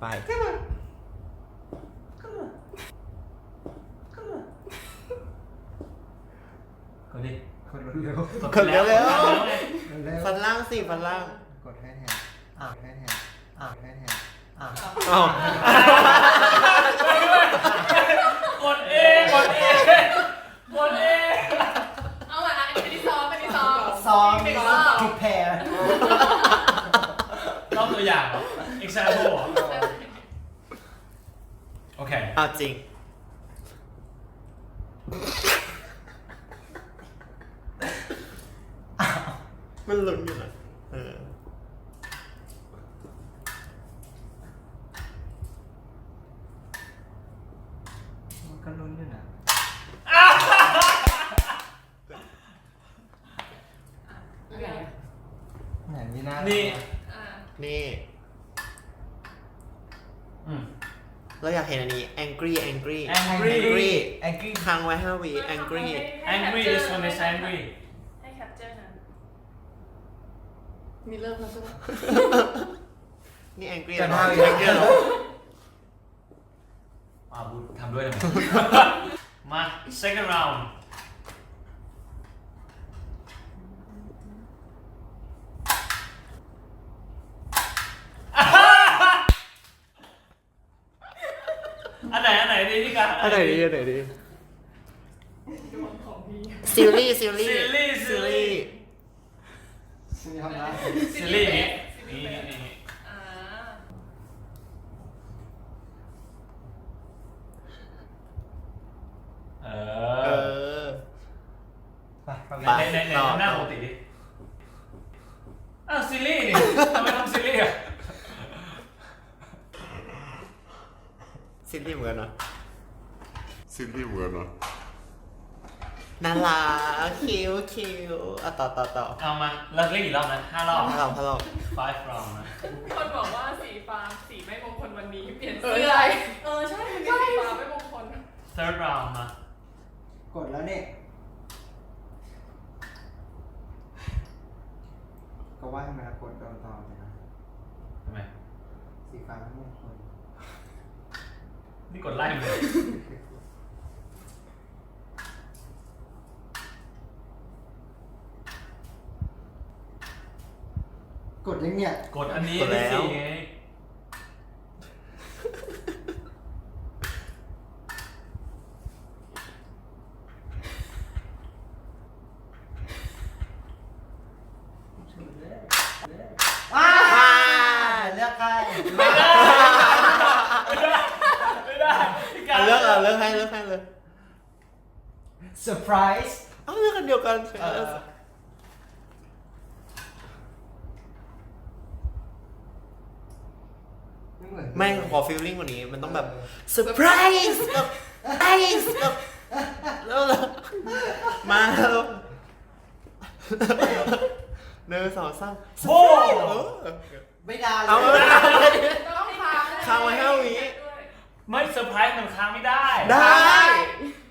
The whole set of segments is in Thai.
ไป กดดิคนเร็วกดเร็วๆเร็วไงๆเร็วฟันล่างสิฟันล่างๆกดให้แทนอะให้แทนอะให้แทนอะอ้าวกดเองกดเองกดเองเอาอะอันนี้ซ้อมอันนี้ซ้อมซ้อมไม่ซ้ซ้ออมม prepare รอบตัวอย่างเหรอ example เหรอโอเคเอาจริง มันหลุดอยู่นะเออมันก็ลุ้นอยู่นะอะไรอะไหนมีหน้านี่ อ่านี่ อืมเราอยากเห็นอันนี้ angry angry Angry angry แองกี้ค้างไว้ห้าวิ angry angry this one is angry ให้แคปเจอร์นะมีเริ่มแล้วใช่ไหมนี่ angry จะเหรอห้าวิ angry เหรอ อ่าบูทำด้วยนะ มา second round อันไหน อันไหนดีที่กัน อันไหนดีอันไหนดี ดวงของพี่ ซีรีส์ซีรีส์ ซีรีส์ซีรีส์ ซีรีส์ทำได้ซีรีส์นี้นี่นี่อ่าเอเอออ ไปเข้าไปไปในในในต่อ หน้าปกติดิอ้าวซีรีส์นี่ทำไมทำซีรีส์อะซีรีส์เหมือนกันเนอะซีรีส์เหมือนนะ น่ารักคิวคิวอะต่อต่อต่อเอามาเราเล่นกี่รอบนะห้ารอบ พะเราพะเรา five round นะคนบอกว่าสีฟ้าสีไม่มงคลวันนี้เปลี่ยนเสื้อเออใช่มันเป็นสีฟ้าไม่มงคล third round มากดแล้วเนี่ย ก็ว่าทำไมเรากดโดนต่อเลยนะทำไมสีฟ้าไม่มงคลนี่กดไล่เลย ดยังเนี่ย กดอันนี้ที่สี่ไง อ่าเลือกใคร ไม่ได้ไม่ได้พี่กา เอา ร เลือกเอาเลือกให้เลือกให้เลย เซอร์ไพรส์ เอาเลือกกันเดียวกัน เออไม่เหมือน ไม่ขอฟีลลิ่งกว่านี้ มันต้องแบบเซอร์ไพรส์แบบไอส์แบบแล้วแล้วมาแล้ว เนื้อสองสามโอ้เออ ไม่ได้เลเอายเลยต้องค้างค้างไว้ห้าวิไม่เซอร์ไพรส์มันค้างไม่ได้ ได้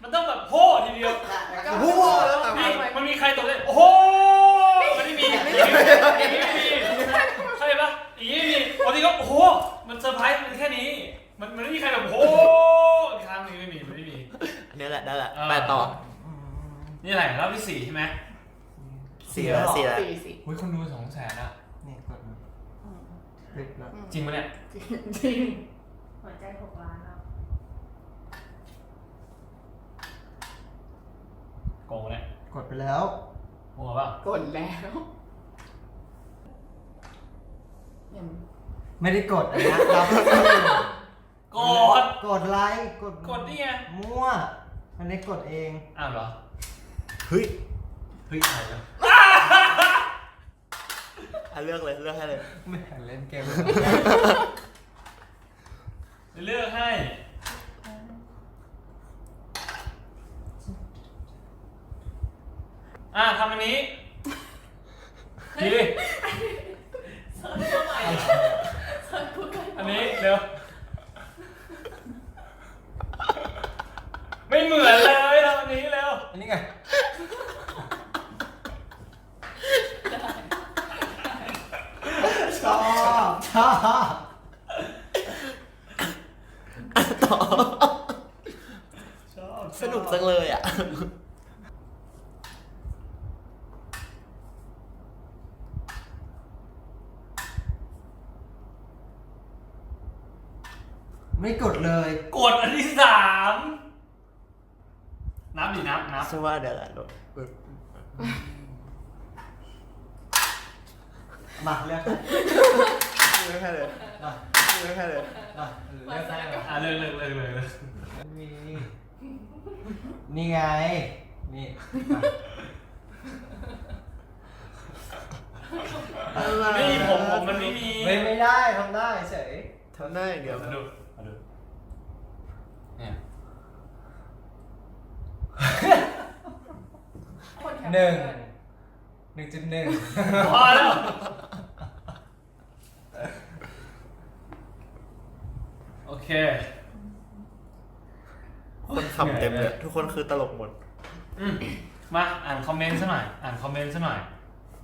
มันต้องแบบโหทีเดียวโอ้โหแล้วแบบมีมันมีใครตกเลยโอ้โหมันไม่มีอย่างนี้ไม่มีเข้าใจปะอย่างนี้ไม่มีปกติก็โอ้โหมันเซอร์ไพรส์มันแค่นี้ มันมันไม่มีใครแบบโอ้โหอีกครั้งหนึงไม่มีมันไม่มี อันนี้แหละได้แหละเออไปต่อ นี่อะไรรอบที่สี่ใช่ไหม สี่แล้วสี่แล้วสี่สิอุ้ยคนดูสองแสนอะนี่กดมาคลิกแล้วจริงปะเนี่ยจริงหัวใจหกล้านแล้วโกงเนี่ยกดไปแล้วโกงเปล่ากดแล้วยังไม่ได้กดอันเนี้ยเรากดกดไลค์กดกดนี่ไงมั่วอันนี้กดเองอ้าวเหรอเฮ้ยเฮ้ยอะไรนะ อะเลือกเลยเลือกให้เลย ไม่อยากเล่นเกมเลือกให้ อะทำอันนี้ดีเซิร์ชเข้าไปเซิร์ชกูเกิลอันนี้เร็วไม่เหมือนเลยทำอันนี้เร็ว อันนี้ไงช อบชอบต่อ ชอบสนุกจังเลยอะ ไม่กดเลย กดอันที่สามนับดินับนับฉันว่าเดี๋ยวแหละลูกมาเลือกใคร เลือกให้เลยอะเลือกให้เลยอะเลือกใครก่อนอะเลยเลยเลยเลยเลยมีนี่ไง นี่อะไม่มีผมผมมันไม่มีไม่ไม่ได้ทำได้เฉยทำได้อย่างเดีเดี๋ยยววมาดูมาดูเนี่ยคนแคปหนึ่งหนึ่งจุดหนึ่งพอแล้ว โอ เค คนขำเต็มเลยทุกคนคือตลกหมด อืมมาอ่านคอมเมนต์ซะหน่อย อ่านคอมเมนต์ซะหน่อย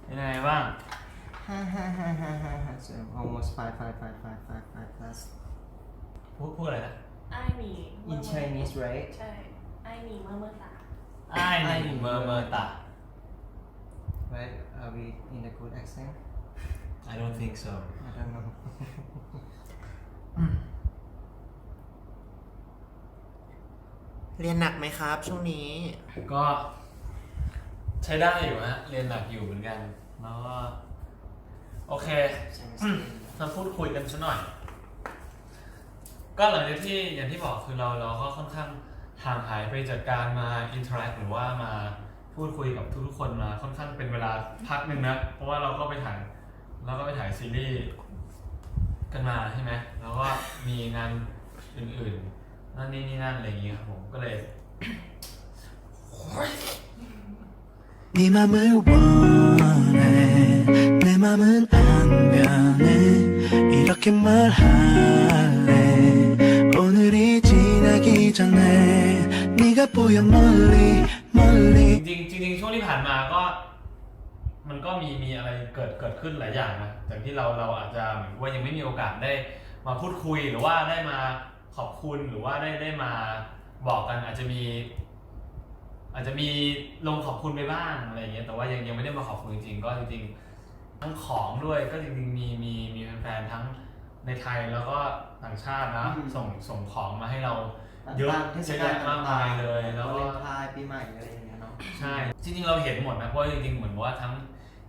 เป็นยังไงบ้าง ฮ่าฮ่าฮ่าฮ่าฮ่าฮ่า so almost five five five five five five plus พูดพูดอะไรนะไอหมี in Chinese right ใช่ไอหมีเมื่อเมื่อตาไอ้ายหนี่เมอร์เมอร์ตา right are we in a good accent I don't think so I don't know เรียนหนักไหมครับ ช่วงนี้ ก็ใช้ได้อยู่ฮะ เรียนหนักอยู่เหมือนกัน แล้วก็โอเค Chinese อืมมาพูดคุยกันสักหน่อย ก็หลังจากที่อย่างที่บอกคือเราเราก็ค่อนข้างห่างหายไปจากการมาอินเทอร์แอคหรือว่ามาพูดคุยกับทุกๆคนมาค่อนข้างเป็นเวลาพักหนึ่งนะ เพราะว่าเราก็ไปถ่ายเราก็ไปถ่ายซีรีส์กันมาใช่ไหมแล้วก็มีงานอื่นๆ นั่นนี่นี่นั่นอะไรอย่างเงี้ยครับผมก็เลย 네 맘을 원해 내 맘은 안 변해 이렇게 말할래 오늘이 지나기 전에 네가 보여 멀리 멀리 จริงๆจริงๆช่วงที่ผ่านมาก็ มันก็มีมีอะไรเกิดเกิดขึ้นหลายอย่างนะจากที่เราเราอาจจะเหมือนว่ายังไม่มีโอกาสได้มาพูดคุยหรือว่าได้มา ขอบคุณหรือว่าได้ได้มาบอกกันอาจจะมี อาจจะมีลงขอบคุณไปบ้างอะไรอย่างเงี้ยแต่ว่ายังยังไม่ได้มาขอบคุณจริงๆก็จริงๆทั้งของด้วยก็จริงๆมีมีมีแฟนๆทั้งในไทยแล้วก็ต่างชาตินะอืม ส่งส่งของมาให้เราเยอะตามเทศกาลเยอะแยะมากมายเลย แล้วก็วาเลนไทน์ปีใหม่อะไรอย่างเงี้ยเนาะ ใช่ จริงๆ เราเห็นหมดนะ เพราะจริงๆ เหมือนว่าทั้ง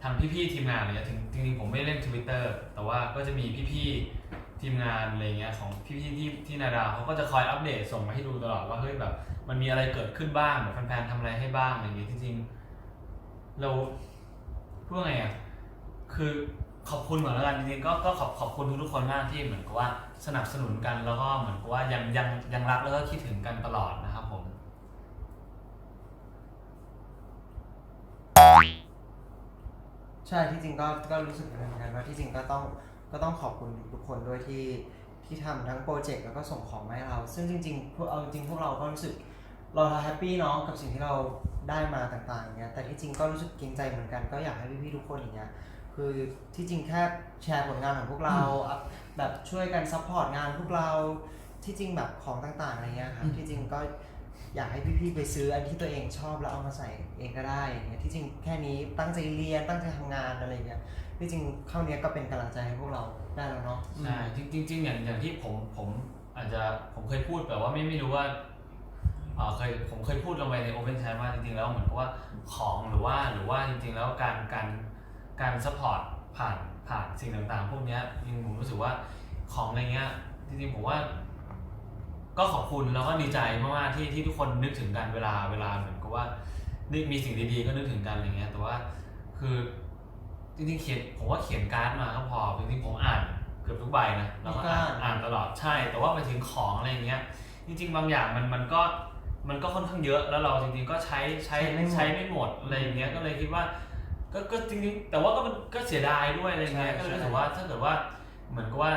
ทางพี่ๆ ทีมงานอะไรเงี้ยถึงจริงๆ ผมไม่ได้เล่น Twitter แต่ว่าก็จะมีพี่ๆ ทีมงานอะไรเงี้ยของพี่ๆที่ที่นาดาเขาก็จะคอยอัปเดตส่งมาให้ดูตลอดว่าเฮ้ยแบบ มันมีอะไรเกิดขึ้นบ้างแบบแฟนๆทำอะไรให้บ้างอะไรเงี้ยจริงๆเราพูดว่าไงอะคือขอบคุณเหมือนกันจริงๆก็ก็ขอบขอบคุณทุกๆคนมากที่เหมือนกับว่าสนับสนุนกันแล้วก็เหมือนกับว่ายังยังยังรักแล้วก็คิดถึงกันตลอดนะครับผม ใช่ที่จริงก็ก็รู้สึกเหมือนกันว่าที่จริงก็ต้อง ก็ต้องขอบคุณทุกคนด้วยที่ที่ทำทั้งโปรเจกต์แล้วก็ส่งของมาให้เรา ซึ่งจริงๆพวกเอาจริงๆพวกเราก็รู้สึกเราแฮปปี้เนาะกับสิ่งที่เราได้มาต่างๆอย่างเงี้ยแต่ที่จริงก็รู้สึกเกรงใจเหมือนกันก็อยากให้พี่ๆทุกคนอย่างเงี้ยคือที่จริงแค่แชร์ผลงานของพวกเราอัพแบบช่วยกันซัพพอร์ตงานพวกเราที่จริงแบบของต่างๆอะไรเงี้ยครับที่จริงก็อยากให้พี่ๆไปซื้ออันที่ตัวเองชอบแล้วเอามาใส่เองก็ได้อย่างเงี้ยที่จริงแค่นี้ตั้งใจเรียนตั้งใจทำงานอะไรเงี้ย ที่จริงเข้าเนี้ยก็เป็นกำลังใจให้พวกเราได้แล้วเนาะใช่จริงๆจริงๆอย่างอย่างที่ผมผมอาจจะผมเคยพูดแต่ว่าไม่ไม่รู้ว่าเอ่อเคยผมเคยพูดลงไปใน Open Chat ว่าจริงๆแล้วเหมือนกับว่าของหรือว่าหรือว่าจริงๆแล้วการการการซัพพอร์ตผ่านผ่านสิ่งต่างๆ พวกเนี้ยจริงๆผมรู้สึกว่าของอะไรเงี้ยจริงๆผมว่า ก็ขอบคุณแล้วก็ดีใจมากๆที่ที่ทุกคนนึกถึงกันเวลาเวลาเหมือนกับว่านึกมีสิ่งดีๆก็นึกถึงกันอะไรเงี้ยแต่ว่าคือ จริงๆเขียนผมว่าเขียนการ์ดมาก็พอจริงๆผมอ่านเกือบทุกใบนะแล้วก็อ่านอ่านตลอดใช่ แต่ว่าไปถึงของอะไรเงี้ย จริง ๆ บางอย่างมันมันก็มันก็ค่อนข้างเยอะแล้วเราจริงๆก็ใช้ใช้ใช้ไม่หมดอะไรอย่างเงี้ยก็เลยคิดว่า ก็ก็จริงๆแต่ว่าก็มันก็เสียดายด้วยอะไรเงี้ยก็เลยรู้สึกว่าถ้าเกิดว่าเหมือนกับว่า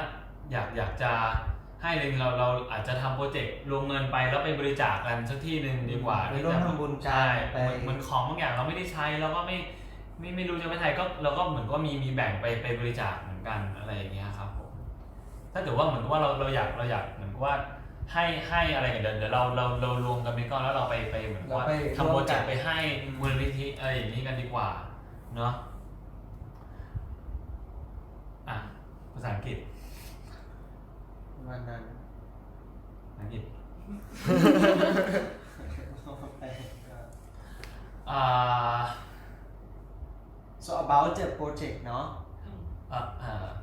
อยากอยากจะให้เลยเราเราอาจจะทำโปรเจกต์รวมเงินไปแล้วไปบริจาคกันสักที่หนึ่งดีกว่าไปที่ร่วมจะทำบุญกัใช่นไปเหมือนเหมือนของบางอย่างเราไม่ได้ใช้แล้วก็ไม่ ไม่ไม่รู้จะไปไทยก็เราก็เหมือนก็มีมีแบ่งไปไปบริจาคเหมือนกันอะไรอย่างเงี้ยครับผมถ้าเกิดว่าเหมือนกับว่าเราเราอยากเราอยากเหมือนกับว่าให้ให้อะไรกันเดี๋ยวเดี๋ยวเราเราเรารวมกันไปก่อนแล้วเราไปไปเหมือนว่าเราไปทำโปรเจกร่วมกัต์นไปให้มูลนิธิอะไรอย่างนี้กันดีกว่าเนาะอะภาษาอังกฤษวันนั้นภาษาอังกฤษ Uh, อ่า So about the project, no? Uh, uh,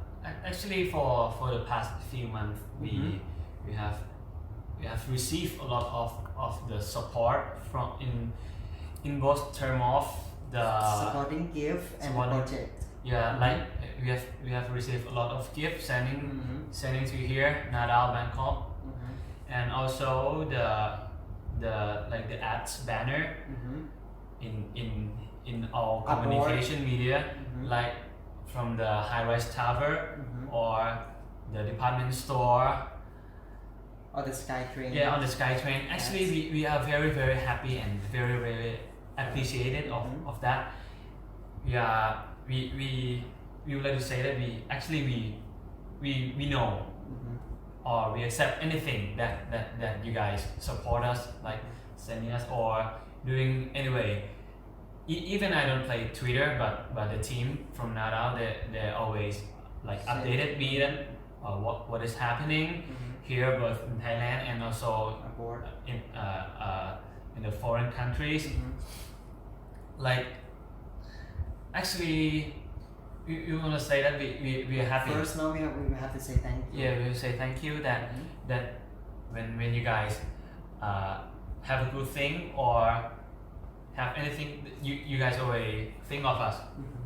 actually, for for the past few months, we mm-hmm. we have we have received a lot of, of the support from in in both term of the Supporting gift and supporting- project. yeah mm-hmm. like we have we have received a lot of gifts sending Mhm. sending to here Nadal Bangkok Mhm. and also the the like the ads banner Mhm. in in in our Upward. communication media Mhm. like from the high rise tower Mhm. or the department store or the sky train yeah on the skytrain actually Yes. we, we are very very happy and very very appreciated of, Mhm. of that we are we, we we would like to say that we actually we we we know Mhm. or we accept anything that, that, that you guys support us like sending us or doing anyway even I don't play Twitter but but the team from Nadal they they always like updated me then uh, what what is happening Mhm. here both in Thailand and also aboard in uh, uh, in the foreign countries Mhm. like actually you, you want to say that we, we, we are happy first now we have, we have to say thank you yeah we will say thank you that Mhm. that when when you guys uh, have a good thing or have anything you, you guys always think of us. Mhm.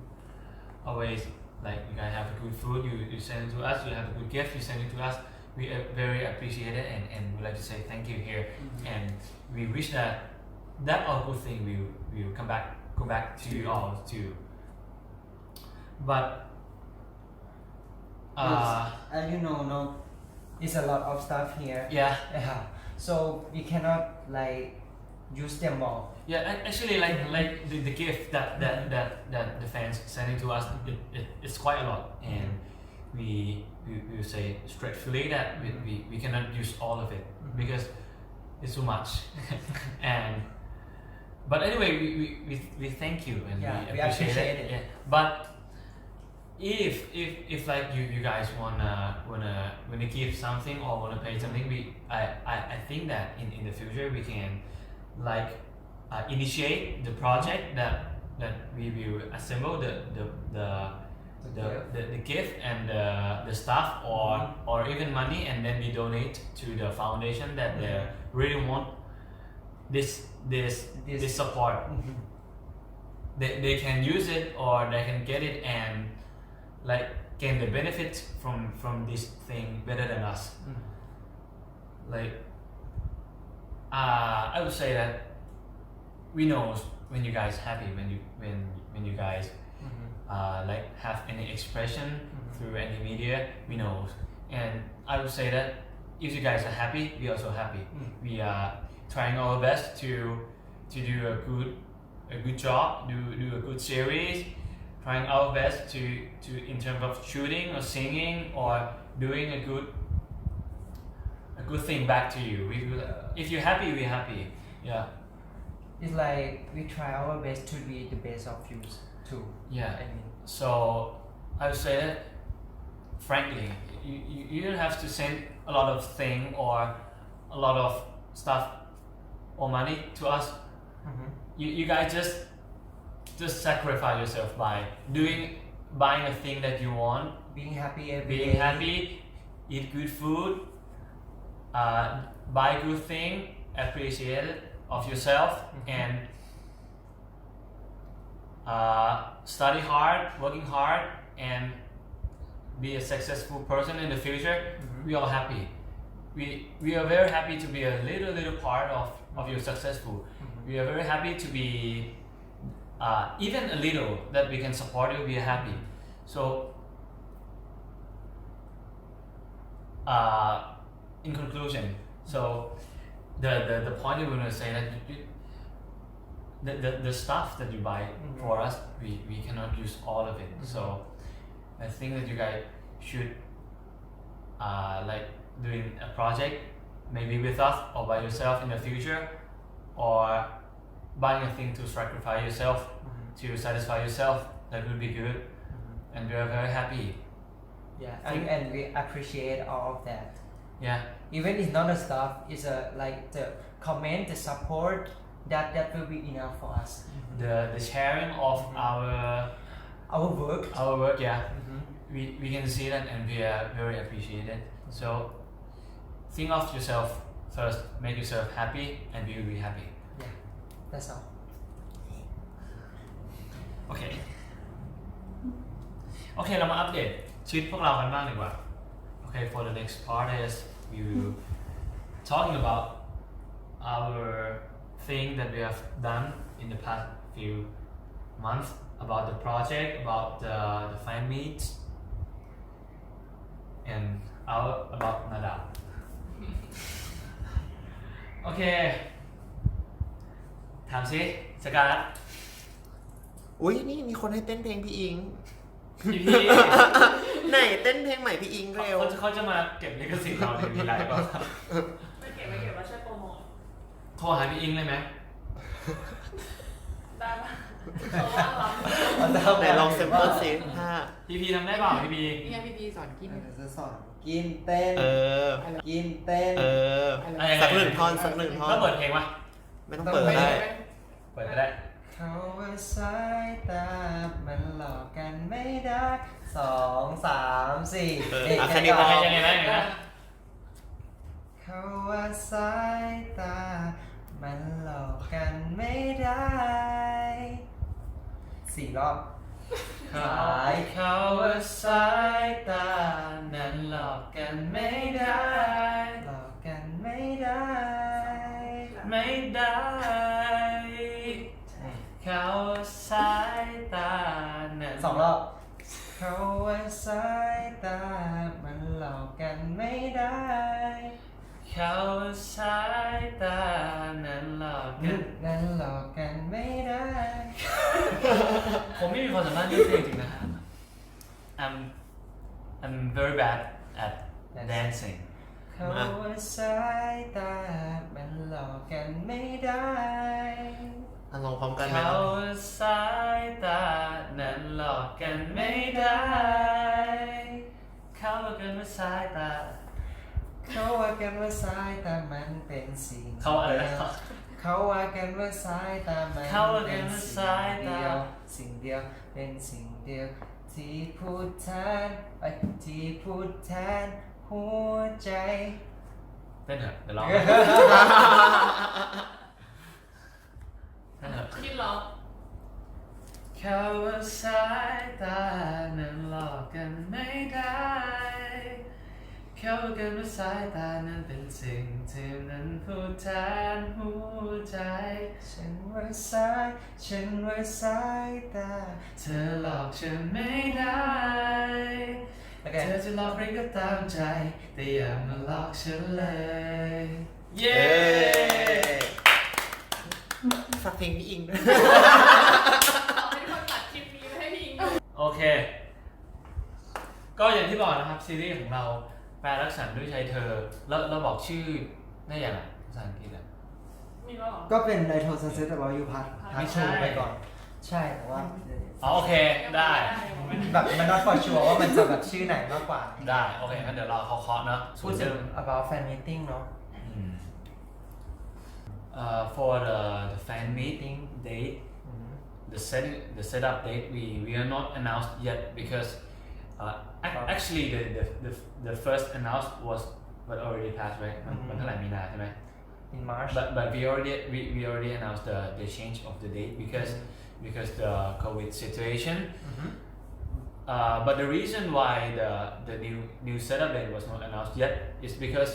always like you guys have a good food you, you send it to us you have a good gift you send it to us. We uh, very appreciate it and, and we like to say thank you here. Mhm. and we wish that that all good thing will will come back go back to you all too but uh, and you know no it's a lot of stuff here. Yeah yeah. So we cannot like use them all Yeah, actually, like like the, the gift that, that, that, that the fans sending to us, it, it, it's quite a lot, and we we, we say straightforwardly that we, we, we cannot use all of it mm-hmm. because it's too much, and but anyway, we, we, we, we thank you and Yeah, we we appreciate, appreciate it. it. Yeah. But if if if like you, you guys wanna wanna wanna give something or wanna pay something, we I, I, I think that in, in the future we can like uh, initiate the project that that we will assemble the the the the, the, the gift and the, the stuff or or even money and then we donate to the foundation that they really want this this This- this, support. Mhm. they, they can use it or they can get it and like gain the benefits from from this thing better than us. Mhm. like uh, I would say that we know when you guys happy when you when when you guys Mhm. uh, like have any expression Mhm. through any media we know and I would say that if you guys are happy we are also happy Mm. we are trying our best to to do a good a good job do do a good series trying our best to to in terms of shooting or singing or doing a good good thing back to you. We if you're happy we're happy. Yeah. It's like we try our best to be the best of you too. Yeah. I mean. So I would say that frankly, you, you, you don't have to send a lot of thing or a lot of stuff or money to us. Mhm. You, you guys just just sacrifice yourself by doing buying a thing that you want, being happy every being day. happy, eat good food, uh, buy good thing, appreciate it of yourself, Mhm. and uh, study hard, working hard, and be a successful person in the future. Mhm. We are happy. We we are very happy to be a little little part of, of your successful. Mhm. We are very happy to be uh, even a little that we can support you. We are happy. So uh, in conclusion, so the, the, the point that we want to say that you, the, the, the stuff that you buy Mhm. for us, we, we cannot use all of it. So I think that you guys should uh, like doing a project maybe with us or by yourself in the future, or buying a thing to sacrifice yourself to satisfy yourself, that would be good, and we are very happy. Yeah, and, and we appreciate all of that. Yeah, Even it's not the stuff, it's a like the comment, the support that that will be enough for us. the the sharing of our Our work. our work, yeah, we, we can see that and we are very appreciated. So think of yourself first, make yourself happy, and we will be happy. That's all. โอเค โอเค เรามาอัปเดตชีวิตพวกเรากันบ้างดีกว่า โอเค for the next part is we will talking about our thing that we have done in the past few months about the project about the, the fan meets and our about Nada โอเค ถามสิสกาด อุ้ยนี่มีคนให้เต้นเพลงพี่อิง พี่พี่ ไหนเต้นเพลงใหม่พี่อิงเร็ว เขาจะเขาจะมาเก็บลิขสิทธิ์เราในวีไลฟ์ป่ะไม่เก็บไม่เก็บว่าช่วยโปรโมทโทรหาพี่อิงเลยไหมได้ปะเขาว่างรับไหนลองเซมเปิลซิถ้าพี่พีทำได้เปล่าพี่พีนี่ไงพี่พีสอนกินจะสอนกินเต้น เออ กินเต้น เอออะยังไงสักหนึ่งท่อนสักหนึ่งท่อนแล้วเปิดเพลงวะไม่ต้องเปิดก็ได้ เปิดก็ได้ เขาว่าสายตา มันหลอกกันไม่ได้สองสามสี่เออเด็กอะแค่แค่นี้ก่พออนยังไงนะยังไงนะ เขาว่าสายตา มันหลอกกันไม่ได้สี่รอบสายเขาว่าสายตา นั้นหลอกกันไม่ได้ หลอกกันไม่ได้ ไม่ได้ เขาสายตานั้น สองรอบเขาว่าสายตา มันหลอกกันไม่ได้ เขาสายตานั้นหลอกกันนั้นหลอกกันไม่ได้ ผมไม่มีความสามารถเล่นเพลงจริงนะฮะ I'm I'm very bad at dancing เขาว่าสายตา มันหลอกกันไม่ได้ อะลองพร้อมกันไหมเขาสายตานั้นหลอกกันไม่ได้ เขาบอกกันว่าสายตา เขาว่ากันว่าสายตามันเป็นสิ่งเขาอะไรนะดียวเขาว่ากันว่าสายตามันเขาว่ากันว่าสายตาสิ่งเดียว เป็นสิ่งเดียวที่พูดแทนไอ้ยที่พูดแทนหัวใจ เต้นเถอะเดี๋ยวร้อง คิดล็อกเขาว่าสายตานั้นหลอกกันไม่ได้เขาว่ากันว่าสายตานั้นเป็นสิ่งที่นั้นพูดแทนหัวใจฉันว่าสายฉันว่าสายตา เธอหลอกฉันไม่ได้โอเคเธอจะหลอกใครก็ตามใจ แต่อย่ามาหลอกฉันเลย เย้เย้ ฝากเพลงพี่อิงด้วยขอเป็นคนตัดคลิปนี้มาให้พี่อิงดูโอเค ก็อย่างที่บอกนะครับ ซีรีส์ของเราแปลรักษาด้วยใจเธอ แล้วเราบอกชื่อได้ยังไงภาษาอังกฤษอะ มีแล้วเหรอ ก็เป็นไนโทรซันเซ็ตแต่ว่าอยู่พัทไม่พัทใช่ ชูไปก่อน ใช่แต่ว่าอ๋อโอเคได้ แบบมัน not for sure ว่ามันจะแบบชื่อไหนมากกว่าได้ โอเคงั้นเดี๋ยวเราเคาะๆเนอะพูดถึง about fan meeting เนาะ อืม uh, for the the fan meeting date the set the setup date we we are not announced yet because uh, ac- actually the, the the the first announced was but already passed right มันมันเท่าไหร่มีนาใช่ไหม in March but but we already we, we already announced the the change of the date because because the COVID situation uh, but the reason why the the new new setup date was not announced yet is because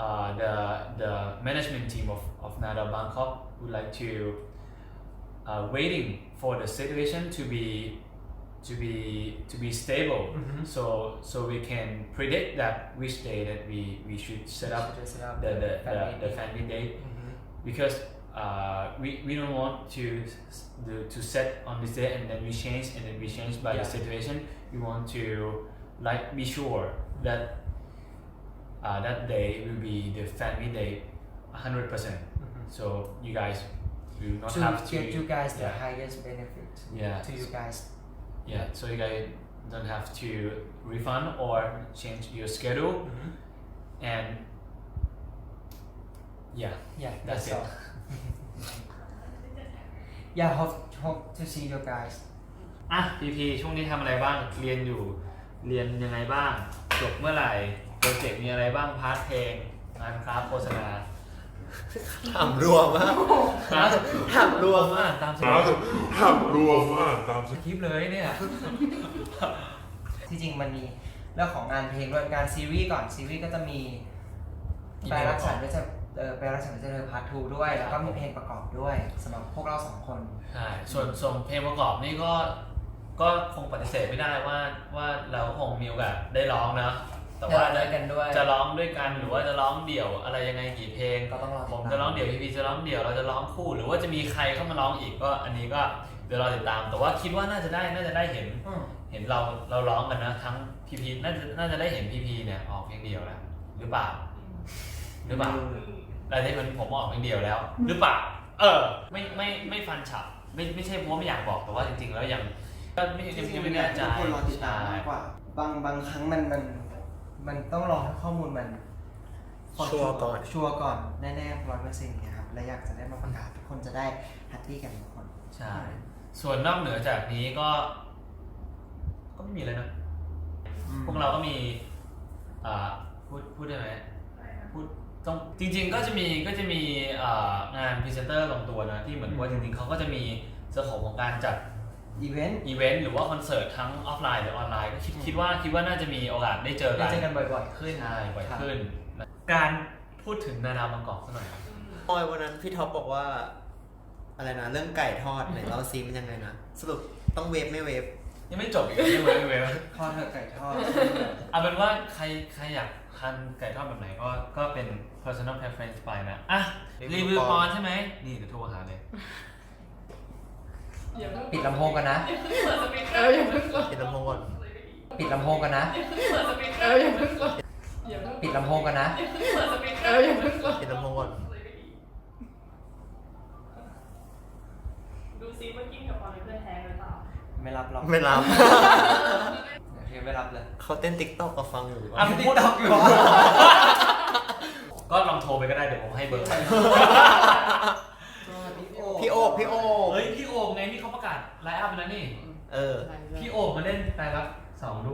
uh, the the management team of of Nada Bangkok would like to uh, waiting for the situation to be to be to be stable. Mhm. so so we can predict that which day that we we should set up Should set up the the, fan the, the meet date Mhm. because uh, we, we don't want to to set on this day and then we change and then we change by the situation. We want to like be sure that uh, that day will be the family day 100%. percent So you guys will not to have to. get you guys the yeah. highest benefit Yeah. to you guys Yeah, so you guys don't have to refund or change your schedule, and yeah, yeah That's it. all yeah hope hope to see you guys อ่ะพีพีช่วงนี้ทำอะไรบ้าง เรียนอยู่ เรียนยังไงบ้าง จบเมื่อไหร่ โปรเจกต์มีอะไรบ้างพาร์ทเพลงงานคราฟต์โฆษณาถามรวมมากถามรวมผมมากอ่านตามสถามถามรวมมากตามคริปต์เลยเนี่ย ที่จริงมันมีเรื่องของงานเพลงด้วยงานซีรีส์ก่อนซีรีส์ก็จะมีมีแปลเพลงรัปกระกฉัอบนด้วยจะเออแปลรักฉันด้วยจะเธอพาร์ททูด้วย แล้วก็มีเพลงประกอบด้วยสำหรับพวกเราสองคนใช่ส่วนส่วนเพลงประกอบนี่ก็ ก็คงปฏิเสธไม่ได้ว่าว่าเราคงมีโอกาสได้ร้องนะ แต่ว่าได้กันด้วย จะร้องด้วยกันหรือว่าจะร้องเดี่ยวอะไรยังไงกี่เพลงก็ต้องรอติดตาม ผมจะร้องเดี่ยวพีพีจะร้องเดี่ยวเราจะร้องคู่ หรือว่าจะมีใครเข้ามาร้องอีกก็อันนี้ก็เดี๋ยวรอติดตาม แต่ว่าคิดว่าน่าจะได้น่าจะได้เห็น อืมเห็นเราเราร้องกันนะทั้งพีพีน่าจะน่าจะได้เห็นพีพีเนี่ยออกเพลงเดียวแล้วหรือเปล่าหรือเปล่าอะไรที่มันผมออกเพลงเดียวแล้ว หรือเปล่าเออ ไม่ไม่ไม่ฟันฉับ ไม่ไม่ใช่เพราะว่าไม่อยากบอกแต่ว่าจริง ๆ แล้วยังก็ไม่จยังริงยังๆไม่แน่ใจทุกคนรอติดตามมากกว่า บางบางครั้งมันมัน มันต้องรอให้ข้อมูลมันชัวร์ก่อน ชัวร์ก่อน แน่ๆร้อยเปอร์เซ็นต์เนี่ยครับและอยากจะได้มาประกาศทุกคนจะได้แฮปปี้กันทุกคน ใช่ ส่วนนอกเหนือจากนี้ก็ ก็ไม่มีเลยนะพวกเราก็มีอ่าพูดพูดได้ไหมพูดต้องจริง ๆ ก็จะมีก็จะมีอ่างานพรีเซนเตอร์ลงตัวนะที่เหมือนว่าจริงๆเขาก็จะมีสโคปของการจัด อีเวนต์อีเวนต์หรือว่าคอนเสิร์ตทั้งออฟไลน์หรือออนไลน์ก็คิดคิดว่าคิดว่าน่าจะมีโอกาสได้เจอได้กันเจอกันบ่อยๆ ขึ้นใช่บ่อยครับขึ้น การพูดถึงนาดาวบางกอกสักหน่อยครับปอยวันนั้นพี่ท็อปบอกว่า อะไรนะ เรื่องไก่ทอดไหนเราซีมันยังไงนะสรุปต้องเวฟไม่เวฟยังไม่จบอีกไม่เว้ยไม่เว้ยทอดเถอะไก่ทอดเอาเป็นว่าใครใครอยากทานไก่ทอดแบบไหนก็ก็เป็น personal preference ไปนะอะรีรีวิวิววปปออนนใช่ไหมนี่เดี๋ยวโทรหาเลย อย่าเพิ่งปิดลำโพงกันนะ เปิดสปีกเกอร์อย่าเพิ่งกดปิดลำโพงก่อน ปิดลำโพงกันนะ เปิดสปีกเกอร์อย่าเพิ่งกดอย่าเพิ่งปิดลำโพงกันนะ เปิดสปีกเกอร์อย่าเพิ่งกดปิดลำโพงก่อน ดูซิว่ากิ้งกับปอนเป็นเพื่อนแท้หรือเปล่าไม่รับหรอกไม่รับเดี๋ยวไม่รับเลยเขาเต้นติ๊กต็อกก็ฟังอยู่อะติ๊กต็อกอยู่ก็ลองโทรไปก็ได้เดี๋ยวผมให้เบอร์ไปพี่โอบพี่โอบเฮ้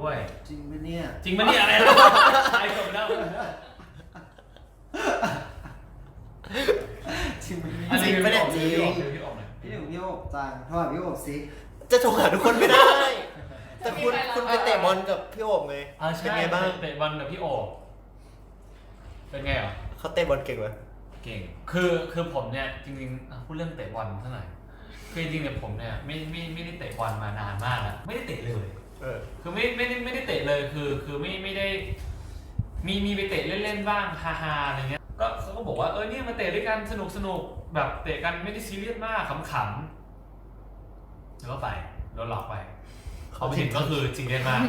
ด้วย จริงไหมเนี่ย จริงปะเนี่ยอะไรนะไอ้จบแล้วจริงไหมอันเนี่ยนี้จริงปะเนี่ยจริง พี่โอบหน่อยพี่หนุ่มพี่โอบจังโทรหาพี่โอบสิจะโทรหาทุกคนไม่ได้ แต่คุณคุณไปเตะบอลกับพี่โอบไงอ่าเป็นใช่ไงบ้างเตะบอลกับพี่โอบเป็นไงเหรอ เขาเตะบอลเก่งไหมเก่ง คือคือผมเนี่ยจริงๆอะพูดเรื่องเตะบอลเท่าไหร่อย คือจริงๆเนี่ยผมเนี่ยไม่ไม่ไม่ได้เตะบอลมานานมากแล้วไม่ได้เตะเลย เออ คือไม่ไม่ได้ไม่ได้เตะเลยคือ คือไม่ไม่ได้ มีมีไปเตะเล่นๆบ้างฮาฮาๆอะไรเงี้ยก็เขาก็บอกว่าเออเนี่ยมาเตะด้วยกันสนุกสนุกแบบเตะกันไม่ได้ซีเรียสมากขำๆแล้วก็ไปโดนหลอกไปเขาไปเห็นก็คือจริงเล่นมาก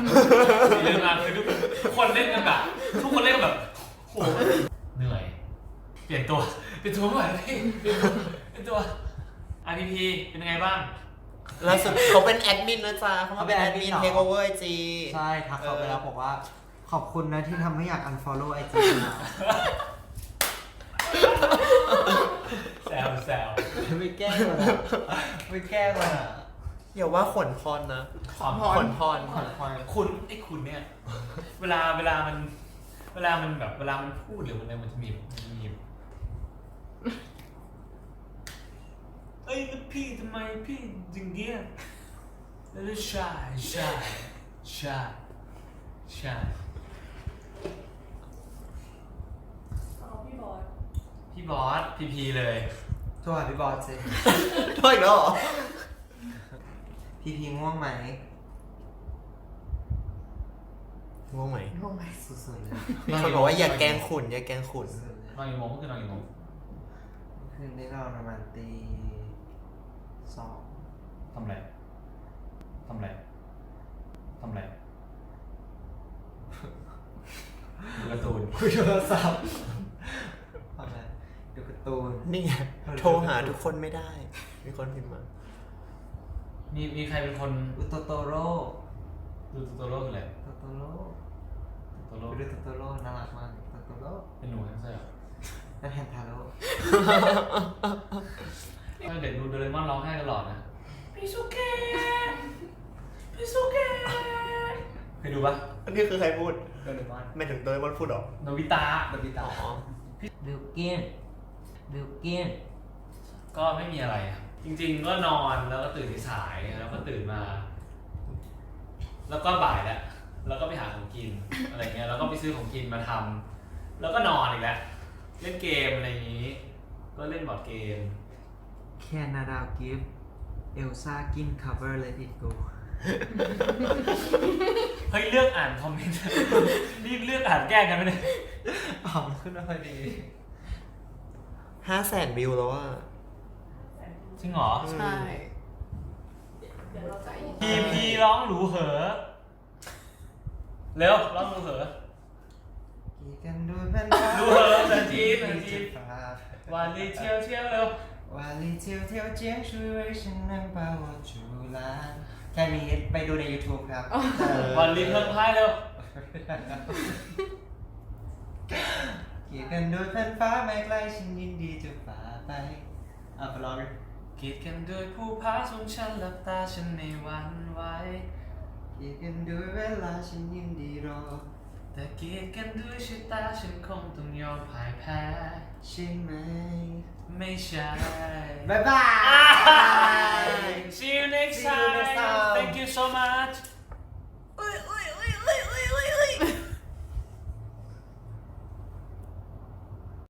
จริงเล่นมากคือทุกทุกคนเล่นกันแบบทุกคนเล่นกันแบบโหเหนื่อย เปลี่ยนตัวเปลี่ยนตัวไม่ไหวแล้วพี่เปลี่ยนตัวเปลี่ยนตัว RPP เป็นยังไงบ้าง ล่าสุดเขาเป็นแอดมินนะจ๊ะเขามาเป็นแอดมินเทคโอเวอร์ไอจี ใช่ทักเขาไปแล้วบอกว่า ขอบคุณนะที่ทำให้อยาก unfollow ไอจีเราแซวแซวไม่แกล้งมันอะไม่แกล้งมันอะ อย่าว่าขนพรนะ ความขนพรขอนคอยคุณไอ้คุณเนี่ย เวลาเวลามัน เวลามันแบบเวลามันพูดหรือมันอะไรมันจะมีมันจะมี เอ้ยแล้วพี่ทำไมพี่อย่างเงี้ยแล้วก็ใช่ใช่ใช่ใช่เอาพี่บอสพี่บอสพีพีเลยโทรหาพี่บอสสิ โทษอีกแล้วเหรอ พี่พีง่วงไหม ง่วงไหมสุดๆเลยมีคนบอกว่าอย่าแกล้งขุนอย่าแกล้งขุนสุดๆเลยนอนกี่โมงเมื่อคืนนอนกี่โมงคืนนี้เราประมาณตี สองทำไรทำไรทำไรดูการ์ตูนคุยโทรศัพท์เอาไงดูการ์ตูนนี่ไงโทรหาทุกคนไม่ได้ มีคนพิมพ์มามีมีใครเป็นคนอุโตโตโร่ดูตัวโลกคืออะไรโตโตโร่ตัวโลกไปดูโตโตโร่น่ารักมากโตโตโร่เป็นหนูทั้งเสื้อและแทนทาโร่ตอน เด็กดูโดเรมอนร้องไห้ตลอดนะพิซุเกะพิซุเกะเคยดูปะอันนี้คือใครพูดโดเรมอนไม่ถึงตัวมันพูดหรอโนบิตะโดบิตะอ๋อบิลกินบิลกินก็ไม่มีอะไรอะจริง ๆ ก็นอนแล้วก็ตื่นที่สายแล้วก็ตื่นมา แล้วก็บ่ายแล้วแล้วก็ไปหาของกินอะไรเงี้ยแล้วก็ไปซื้อของกินมาทำแล้วก็นอนอีกแล้วเล่นเกมอะไรอย่างนี้ ก็เล่นบอร์ดเกม แค่นาดาวกิฟเอลซ่ากิน cover let it go เฮ้ยเลือกอ่านคอมเมนต์รีบเลือกอ่านแกล้งกันไหมเนี่ยอ๋อขึ้นมาพอดีห้าแสนวิวแล้วว่าจริงเหรอ ใช่ เดี๋ยวเราจะอีกพีพีร้องหรูเหอ เร็วร้องหรูเหอ กี่กันดูเป็นดูเหอะแต่จีบแต่จีบฟ้าวันนี้เว่าลีเที่ยวเแค่นี้ไปดูใน YouTube ครับวันลิ้เพิ่งพายเร็วเกี่ยวกันด้วยแผ่นฟ้าไม่ไกลฉันยินดีจะฝ่าไปเอาไปรอกัเกียดกันด้วยผู้พาสูงฉันหลับตาฉันไม่หวั่นไหวเกียดกันด้วยเวลาฉันยินดีรอ แต่เกียดกันด้วยชะตาฉันคงต้องยอมพ่ายแพ้ใช่ไหม ไม่ใช่ บ๊ายบาย See you next See you next time time. Thank you so much